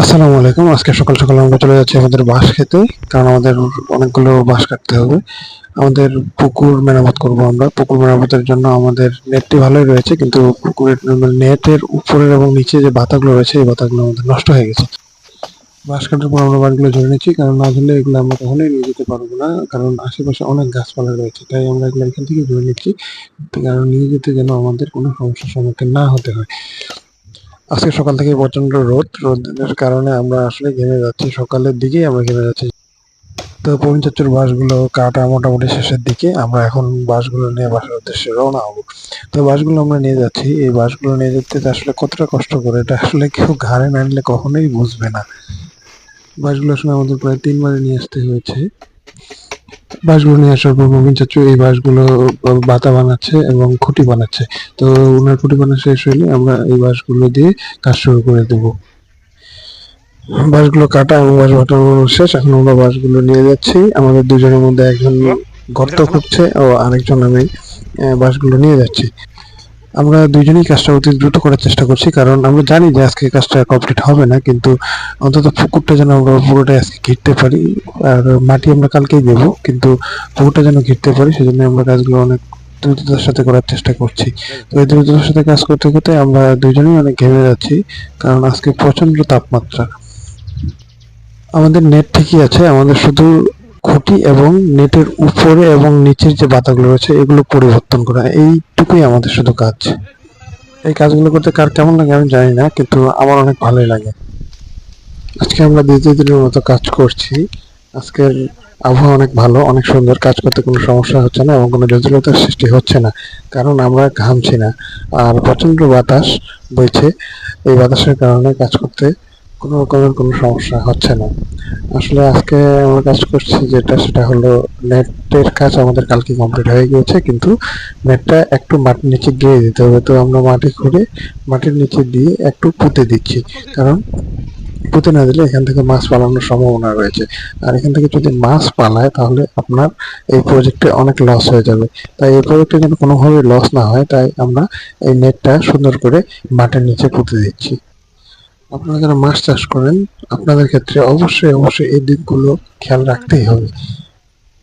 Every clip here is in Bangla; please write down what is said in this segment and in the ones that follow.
আসসালামু আলাইকুম। আজকে সকাল সকাল আমরা চলে যাচ্ছি আমাদের বাঁশ খেতে, কারণ আমাদের অনেকগুলো বাঁশ কাটতে হবে। আমাদের পুকুর মেরামত করব আমরা। পুকুর মেরামতের জন্য আমাদের নেটটি ভালোই রয়েছে, কিন্তু পুকুরের নেটের উপরের এবং নিচে যে বাতাগুলো রয়েছে, এই বাতাগুলো আমাদের নষ্ট হয়ে গেছে। বাঁশ কাটার পর আমরা বাড়িগুলো জড়ে নিচ্ছি, কারণ না ধরলে এগুলো আমরা কখনোই নিয়ে যেতে পারব না, কারণ আশেপাশে অনেক গাছপালা রয়েছে, তাই আমরা এগুলো এখান থেকে জড়ে নিচ্ছি, কারণ নিয়ে যেতে যেন আমাদের কোনো সমস্যার সম্মুখীন না হতে হয়। আজকে সকাল থেকে প্রচণ্ড রোদ। রোদের কারণে আমরা আসলে ঘেমে যাচ্ছি। সকালের দিকেই আমরা ঘেমে যাচ্ছি। তো চাচুর বাসগুলো কাটা মোটামুটি শেষের দিকে। আমরা এখন বাসগুলো নিয়ে বাসার উদ্দেশ্যে রওনা হব। তো বাসগুলো আমরা নিয়ে যাচ্ছি। এই বাসগুলো নিয়ে যেতে আসলে কতটা কষ্ট করে, এটা আসলে কেউ ঘাড়ে না নিলে কখনোই বুঝবে না। বাসগুলো আসলে আমাদের প্রায় তিন তিনবারে নিয়ে আসতে হয়েছে। বাঁশগুলো নিয়ে আসার পর মমিন চাচু এই বাঁশগুলো বাতা বানাচ্ছে এবং খুঁটি বানাচ্ছে। তো ওনার খুঁটি বানা শেষ হলে আমরা এই বাঁশগুলো দিয়ে কাজ শুরু করে দেব। বাঁশগুলো কাটা এবং বাঁশ বাটানো শেষ, এখন আমরা বাঁশগুলো নিয়ে যাচ্ছি। আমাদের দুজনের মধ্যে একজন গর্ত খুঁজছে ও আরেকজন আমি বাঁশগুলো নিয়ে যাচ্ছি। আমরা দুইজনেই কাজটা অতি দ্রুত করার চেষ্টা করছি, কারণ আমরা জানি যে আজকে কাজটা কমপ্লিট হবে না, কিন্তু অন্তত পুকুরটা যেন আমরা পুরোটাই আজকে ঘিরতে পারি, আর মাটি আমরা কালকেই দেবো, কিন্তু পুকুরটা যেন ঘিরতে পারি সেজন্য আমরা কাজগুলো অনেক দ্রুততার সাথে করার চেষ্টা করছি। তো এই দ্রুততার সাথে কাজ করতে করতে আমরা দুইজনেই অনেক ঘেমে যাচ্ছি, কারণ আজকে প্রচণ্ড তাপমাত্রা। আমাদের নেট ঠিকই আছে, আমাদের শুধু খুঁটি এবং নেটের উপরে এবং নিচের যে বাতাগুলো রয়েছে, এগুলো পরিবর্তন করা। এইটুকুই আমাদের শুধু কাজ। এই কাজগুলো করতে কার কেমন লাগে আমি জানি না, কিন্তু আমার অনেক ভালোই লাগে। আজকে আমরা দ্বিতীয় দিনের মতো কাজ করছি। আজকের আবহাওয়া অনেক ভালো, অনেক সুন্দর। কাজ করতে কোনো সমস্যা হচ্ছে না এবং কোনো জটিলতার সৃষ্টি হচ্ছে না, কারণ আমরা ঘামছি না। আর প্রচণ্ড বাতাস বইছে। এই বাতাসের কারণে কাজ করতে কোনো রকমের কোনো সমস্যা হচ্ছে না। আসলে আজকে আমরা কাজ করছি যেটা, সেটা হলো নেটের কাজ আমাদের কালকে কমপ্লিট হয়ে গিয়েছে, কিন্তু নেটটা একটু মাটির নিচে দিয়ে দিতে হবে। তো আমরা মাটি খুঁড়ে মাটির নিচে দিয়ে একটু পুঁতে দিচ্ছি। কারণ পুঁতে না দিলে এখান থেকে মাছ পালানোর সম্ভাবনা রয়েছে। আর এখান থেকে যদি মাছ পালায়, তাহলে আপনার এই প্রজেক্টে অনেক লস হয়ে যাবে। তাই এই প্রজেক্টে যেন কোনোভাবে লস না হয়, তাই আমরা এই নেটটা সুন্দর করে মাটির নিচে পুঁতে দিচ্ছি। আপনারা যারা মাছ চাষ করেন, আপনাদের ক্ষেত্রে অবশ্যই অবশ্যই এই দিকগুলো খেয়াল রাখতেই হবে।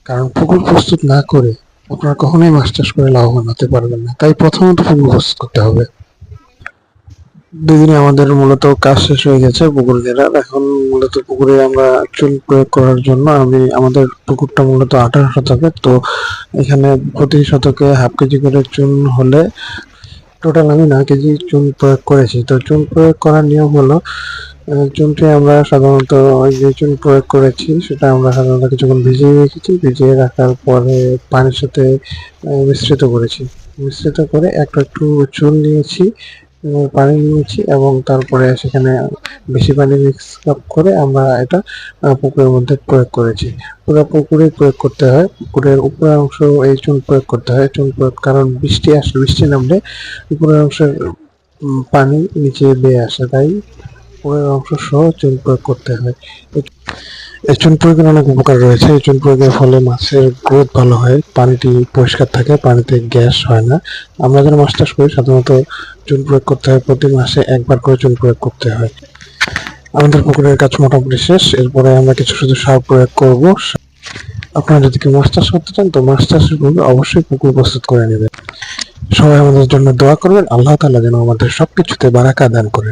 কারণ পুকুর প্রস্তুত না করে আপনারা কখনোই মাছ চাষ করে লাভবান হতে পারবেন না। তাই প্রথমত পুকুর প্রস্তুত করতে হবে। দুদিনে আমাদের মূলত কাজ শেষ হয়ে গেছে পুকুর ঘেরার। এখন মূলত পুকুরে আমরা চুন প্রয়োগ করার জন্য আমি, আমাদের পুকুরটা মূলত আঠারো শতকের। তো এখানে প্রতি শতকে হাফ কেজি করে চুন হলে টোটাল আমি না কেজি চুন প্রয়োগ করেছি। তো চুন প্রয়োগ করার নিয়ম হলো চুনটি আমরা সাধারণত ওই যে চুন প্রয়োগ করেছি, সেটা আমরা সাধারণত কিছুক্ষণ ভিজিয়ে রেখেছি। ভিজিয়ে রাখার পরে পানির সাথে মিশ্রিত করেছি। মিশ্রিত করে একটা একটু চুন নিয়েছি। পানি নিয়েছি এবং তারপরে সেখানে বেশি পানি মিক্স আপ করে আমরা এটা পুকুরের মধ্যে প্রয়োগ করেছি। পুরো পুকুরে প্রয়োগ করতে হয়। পুকুরের উপরের অংশ এই চুন প্রয়োগ করতে হয়। চুন প্রয়োগ কারণ বৃষ্টি আসে, বৃষ্টি নামলে উপরের অংশের পানি নিচে বেয়ে আসে। তাই উপরের অংশ সহ চুন প্রয়োগ করতে হয়। এই- চুন প্রয়োগের অনেক উপকার রয়েছে। এই চুন প্রয়োগের ফলে মাছের গ্রোথ ভালো হয়, পানিটি পরিষ্কার থাকে, পানিতে গ্যাস হয় না। আমরা যারা মাছ চাষ করি, সাধারণত চুন প্রয়োগ করতে হয় প্রতি মাসে একবার করে চুন প্রয়োগ করতে হয়। আমাদের পুকুরের কাজ মোটামুটি শেষ। এরপরে আমরা কিছু শুধু সার প্রয়োগ করব। আপনারা যদি কেউ মাছ চাষ করতে চান, তো মাছ চাষের পূর্বে অবশ্যই পুকুর প্রস্তুত করে নেবেন। সবাই আমাদের জন্য দোয়া করবেন। আল্লাহ তালা যেন আমাদের সবকিছুতে বারাকা দান করেন।